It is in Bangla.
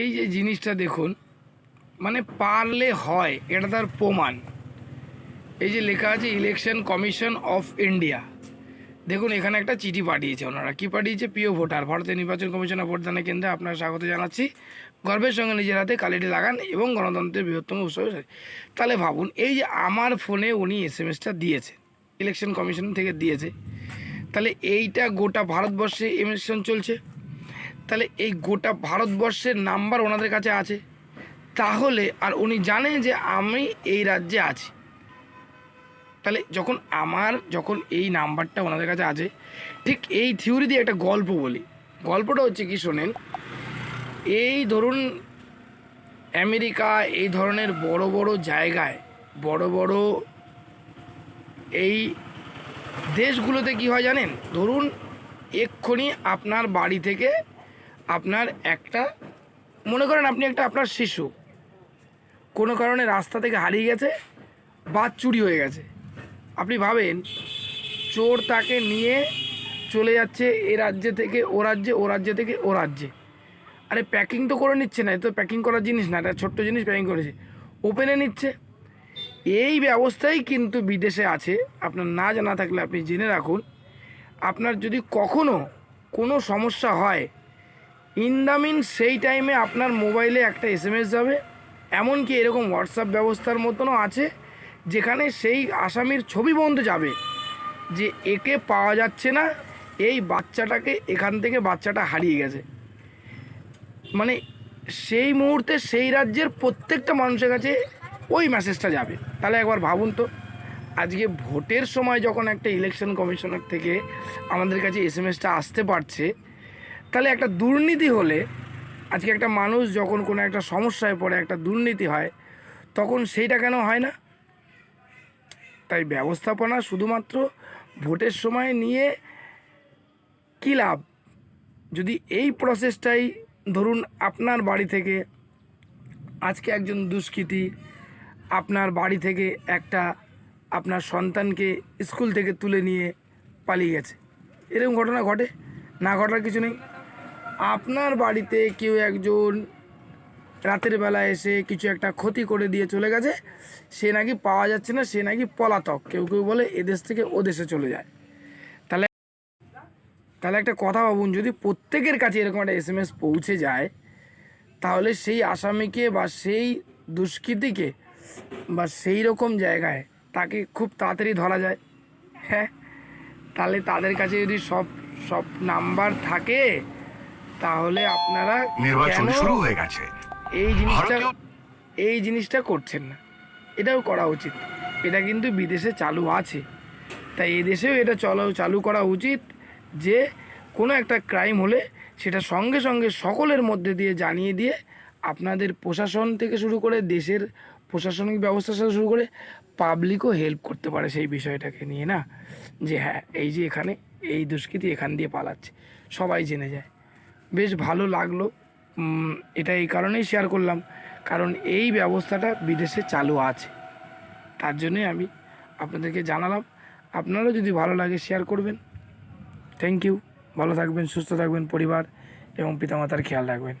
এই যে জিনিসটা দেখুন মানে পারলে হয়, এটা তার প্রমাণ। এই যে লেখা আছে ইলেকশন কমিশন অফ ইন্ডিয়া দেখুন, এখানে একটা চিঠি পাঠিয়েছে ওনারা। কী পাঠিয়েছে? প্রিয় ভোটার ভারতীয় নির্বাচন কমিশনের ভোটদানের কেন্দ্রে আপনার স্বাগত জানাচ্ছি। গর্বের সঙ্গে নিজের হাতে কালিটি লাগান এবং গণতন্ত্রের বৃহত্তম উৎসব তাহলে ভাবুন, এই যে আমার ফোনে উনি এস এম এসটা দিয়েছে ইলেকশন কমিশন থেকে দিয়েছে, তাহলে এইটা গোটা ভারতবর্ষে ইলেকশন চলছে? তাহলে এই গোটা ভারতবর্ষের নাম্বার ওনাদের কাছে আছে। তাহলে আর উনি জানেন যে আমি এই রাজ্যে আছি। তাহলে যখন আমার, যখন এই নাম্বারটা ওনাদের কাছে আছে, ঠিক এই থিওরি দিয়ে একটা গল্প বলি। গল্পটা হচ্ছে কি শোনেন, এই ধরুন আমেরিকা এই ধরনের বড় বড় জায়গায়, বড় বড় এই দেশগুলোতে কি হয় জানেন? ধরুন এক্ষুনি আপনার বাড়ি থেকে আপনার একটা, মনে করেন আপনি একটা আপনার শিশু, কোনো কারণে রাস্তা থেকে হারিয়ে গেছে বা চুরি হয়ে গেছে। আপনি ভাবেন, চোর তাকে নিয়ে চলে যাচ্ছে এ রাজ্যে থেকে, ও রাজ্যে ও রাজ্যে থেকে, ও রাজ্যে। আরে প্যাকিং তো করে নিচ্ছে না তো প্যাকিং করার জিনিস না, এটা ছোট্ট জিনিস প্যাকিং করেছে। ওপেনে নিচ্ছে। এই ব্যবস্থাই কিন্তু বিদেশে আছে। আপনার না জানা থাকলে আপনি জেনে রাখুন। আপনার যদি কখনো কোনো সমস্যা হয় ইন দ্য মিন সেই টাইমে আপনার মোবাইলে একটা এস এম এস যাবে, এমনকি এরকম হোয়াটসঅ্যাপ ব্যবস্থার মতনও আছে, যেখানে সেই আসামির ছবি বন্ধ যাবে, যে একে পাওয়া যাচ্ছে না, এই বাচ্চাটাকে এখান থেকে বাচ্চাটা হারিয়ে গেছে। মানে সেই মুহূর্তে সেই রাজ্যের প্রত্যেকটা মানুষের কাছে ওই মেসেজটা যাবে। তাহলে একবার ভাবুন তো, আজকে ভোটের সময় যখন একটা ইলেকশন কমিশনার থেকে আমাদের কাছে এস এম এসটা আসতে পারছে তাহলে একটা দুর্নীতি হলে আজকে একটা মানুষ যখন কোনো একটা সমস্যায় পড়ে, একটা দুর্নীতি হয়, তখন সেইটা কেন হয় না? তাই ব্যবস্থাপনা শুধুমাত্র ভোটের সময় নিয়ে কী লাভ? যদি এই প্রসেসটাই ধরুন আপনার বাড়ি থেকে, আজকে একজন দুষ্কৃতী আপনার বাড়ি থেকে একটা আপনার সন্তানকে স্কুল থেকে তুলে নিয়ে পালিয়ে গেছে। এরকম ঘটনা ঘটে? না ঘটার কিছু নেই? আপনার বাড়িতে কেউ একজন রাতের বেলা এসে কিছু একটা ক্ষতি করে দিয়ে চলে গেছে, সে নাকি পাওয়া যাচ্ছে না, সে নাকি পলাতক। কেউ কেউ বলে এদেশ থেকে ও দেশে চলে যায়। তাহলে তাহলে একটা কথা ভাবুন, যদি প্রত্যেকের কাছে এরকম একটা এস এম এস পৌঁছে যায়, তাহলে সেই আসামিকে বা সেই দুষ্কৃতীকে বা সেই রকম জায়গায় তাকে খুব তাড়াতাড়ি ধরা যায়। হ্যাঁ? তাহলে তাদের কাছে যদি সব সব নাম্বার থাকে তাহলে আপনারা নির্বাচন শুরু হয়ে গেছে। এই জিনিসটা এই জিনিসটা করছেন না। এটাও করা উচিত। এটা কিন্তু বিদেশে চালু আছে। তাই এদেশেও এটা চলা চালু করা উচিত যে কোনো একটা ক্রাইম হলে সেটা সঙ্গে সঙ্গে সকলের মধ্যে দিয়ে জানিয়ে দিয়ে আপনাদের প্রশাসন থেকে শুরু করে দেশের প্রশাসনিক ব্যবস্থা থেকে শুরু করে পাবলিকও হেল্প করতে পারে সেই বিষয়টাকে নিয়ে না? যে হ্যাঁ এই যে এখানে এই দুষ্কৃতি এখান দিয়ে পালাচ্ছে। সবাই জেনে যায়। বেশ ভালো লাগল। এটা এই কারণেই শেয়ার করলাম। কারণ এই ব্যবস্থাটা বিদেশে চালু আছে। তার জন্যই আমি আপনাদেরকে জানালাম। আপনারও যদি ভালো লাগে শেয়ার করবেন। থ্যাংক ইউ ভালো থাকবেন, সুস্থ থাকবেন পরিবার এবং পিতামাতার খেয়াল রাখবেন।